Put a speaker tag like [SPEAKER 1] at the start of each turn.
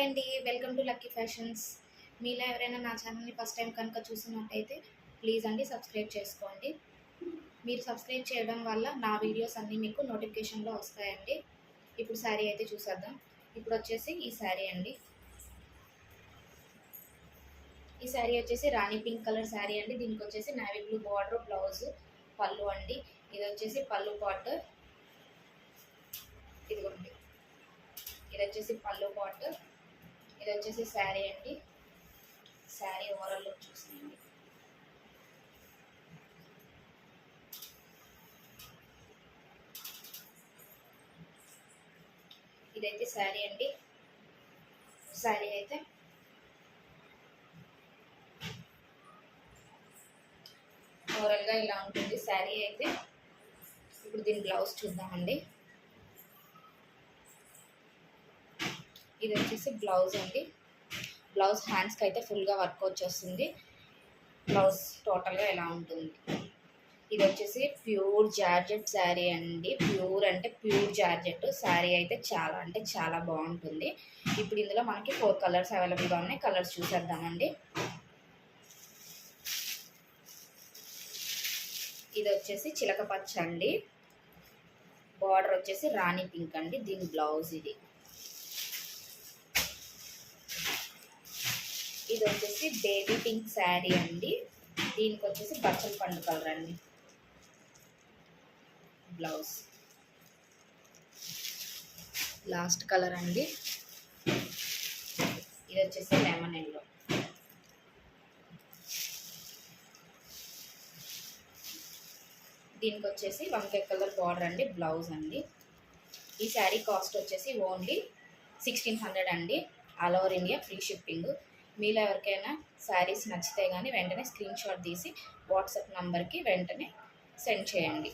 [SPEAKER 1] Hi అండి welcome to lucky fashions. మీలో ఎవరైనా నా ఛానల్ని ఫస్ట్ టైం కనుక చూసినట్టయితే ప్లీజ్ అండి సబ్స్క్రైబ్ చేసుకోండి. మీరు సబ్స్క్రైబ్ చేయడం వల్ల నా వీడియోస్ అన్నీ మీకు నోటిఫికేషన్లో వస్తాయండి. ఇప్పుడు శారీ అయితే చూసేద్దాం. ఇప్పుడు వచ్చేసి ఈ శారీ అండి. ఈ శారీ వచ్చేసి రాణి పింక్ కలర్ శారీ అండి. దీనికి వచ్చేసి నావీ బ్లూ బార్డర్ బ్లౌజ్ పళ్ళు అండి. ఇది వచ్చేసి పళ్ళు పాట్ ఇదిగోండి. ఇది వచ్చేసి పళ్ళు పాట్ ఇది వచ్చేసి శారీ అండి. శారీ ఓవరాల్ లుక్ చూసేయండి ఇదైతే శారీ అండి. శారీ అయితే ఓవరాల్గా ఇలా ఉంటుంది. శారీ అయితే ఇప్పుడు దీని బ్లౌజ్ చూద్దామండి. ఇది వచ్చేసి బ్లౌజ్ అండి. బ్లౌజ్ హ్యాండ్స్కి అయితే ఫుల్గా వర్క్ వచ్చేస్తుంది. బ్లౌజ్ టోటల్గా ఎలా ఉంటుంది? ఇది వచ్చేసి ప్యూర్ జార్జెట్ శారీ అండి. ప్యూర్ అంటే ప్యూర్ జార్జెట్. శారీ అయితే చాలా అంటే చాలా బాగుంటుంది. ఇప్పుడు ఇందులో మనకి ఫోర్ కలర్స్ అవైలబుల్గా ఉన్నాయి. కలర్స్ చూసేద్దామండి. ఇది వచ్చేసి చిలక పచ్చ అండి బార్డర్ వచ్చేసి రాణి పింక్ అండి. దీని బ్లౌజ్ ఇది. ఇది వచ్చేసి బేబీ పింక్ శారీ అండి. దీనికి వచ్చేసి బచ్చల పండు కలర్ అండి. బ్లౌజ్ లాస్ట్ కలర్ అండి. ఇది వచ్చేసి లెమన్ ఎల్లో దీనికి వచ్చేసి వంకాయ కలర్ బార్డర్ అండి బ్లౌజ్ అండి. ఈ శారీ కాస్ట్ వచ్చేసి ఓన్లీ సిక్స్టీన్ హండ్రెడ్ అండి. All over India free shipping మీలో ఎవరికైనా శారీస్ నచ్చితే కానీ వెంటనే స్క్రీన్ షాట్ తీసి వాట్సాప్ నంబర్కి వెంటనే సెండ్ చేయండి.